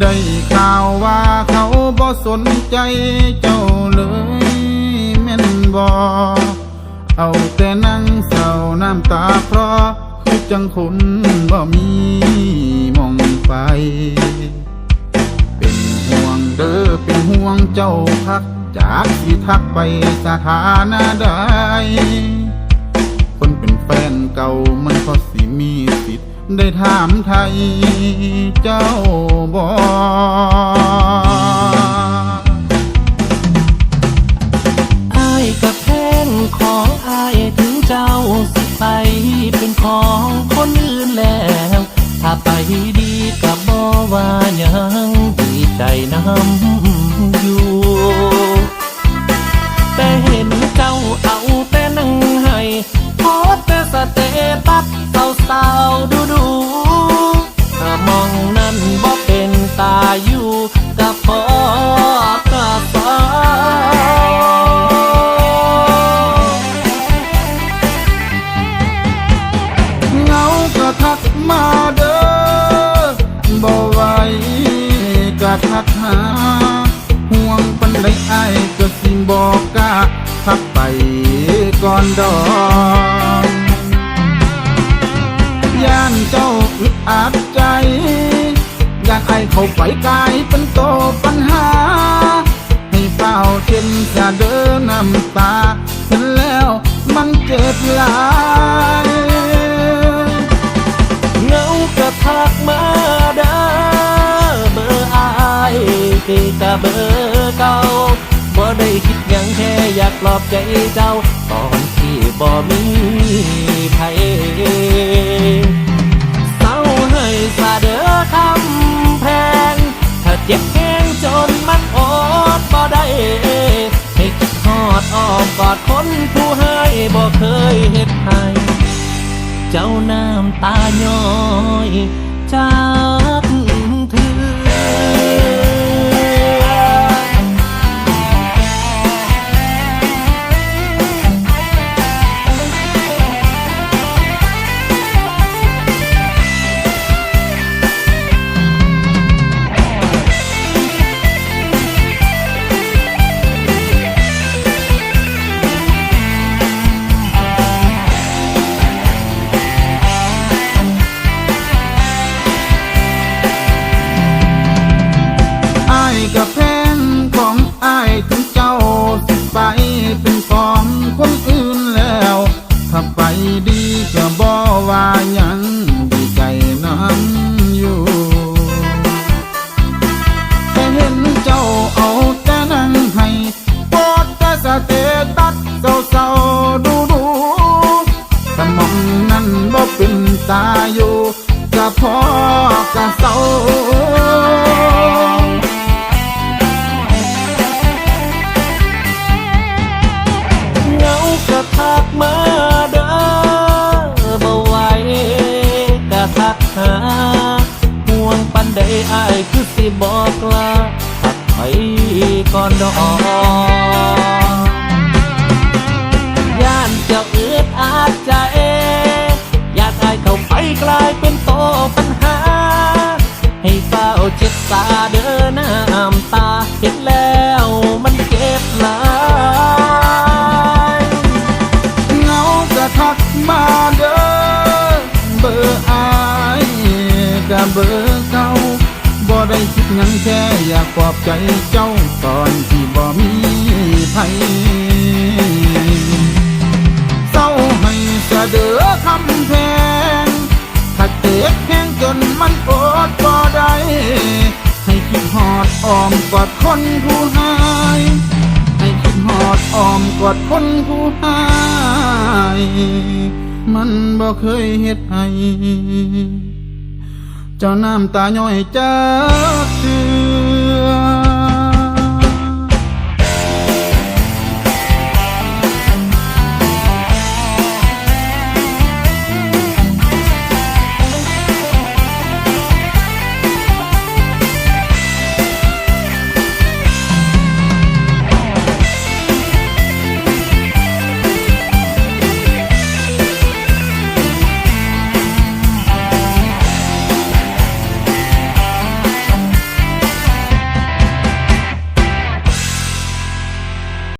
ได้ข่าวว่าเขาบ่สนใจเจ้าเลยแม่นบ่เอาแต่นั่งเศร้าน้ำตาเพราะคือจังคนบ่มีมองไป เป็นห่วงเด้อเป็นห่วงเจ้าพัก จากสิทักไปสถานะใด ได้ถามไทยเจ้าบอไอายกับแพงของไอายถึงเจ้าสิไปเป็นของคนอื่นแล้ว ถ้าไปดีกับบ่ว่ายังดีใจน้ำอยู่แต่เห็นเจ้าเอาแต่นั่งให้โพสต์แต่สเตตัสเศร้าๆดูดู วก็ทักหา ห่วงปันไดไอ้ก็สิบอกกล้าทักไปก่อนดอกย่านเจ้าอึดอัดใจ อยากให้เขาไปกลายเป็นโตปัญหา ให้เฝ้าเช่นจะเดินน้ำตาเห็นแล้วมันเจ็บหลาย เบอร์เก่าบ่ได้คิดยังแค่อยากปลอบใจเจ้า ตอนที่บ่มีไผเศร้าให้ซาเด้อคำแพง ถ้าเจ็บแห้งจนมันอดบ่ได้ให้คิดฮอดอ้อมกอดคนผู้ให้บ่เคยเฮ็ดให้ เจ้าน้ำตาย้อยจาก ก็บ่ว่าหยังดีใจน้ำอยู่ แต่เห็นเจ้าเอาแต่นั่งให้ปวดแต่สเตตัสเศร้าๆดูดูๆแต่มองนั้นบ่เป็นตาอยู่ ก็พอกะเศร้า เจ็ดตาเดินน้ำตาเห็นแล้วมันเจ็บหลายเงาก็ทักมาเด้อเบอร์อายกับเบอร์เก่าบ่ได้คิดหยังแค่อยากปลอบใจเจ้าตอนที่บ่มีไผเศร้าให้เสดอคำแพง นมันอดบ่ได้ให้คิดหอดอ้อมกอดคนผู้หายให้คิดหอดอ้อมกอดคนผู้หายมันบ่เคยเฮ็ดให้เจ้าน้ำตาย่อยจักคือ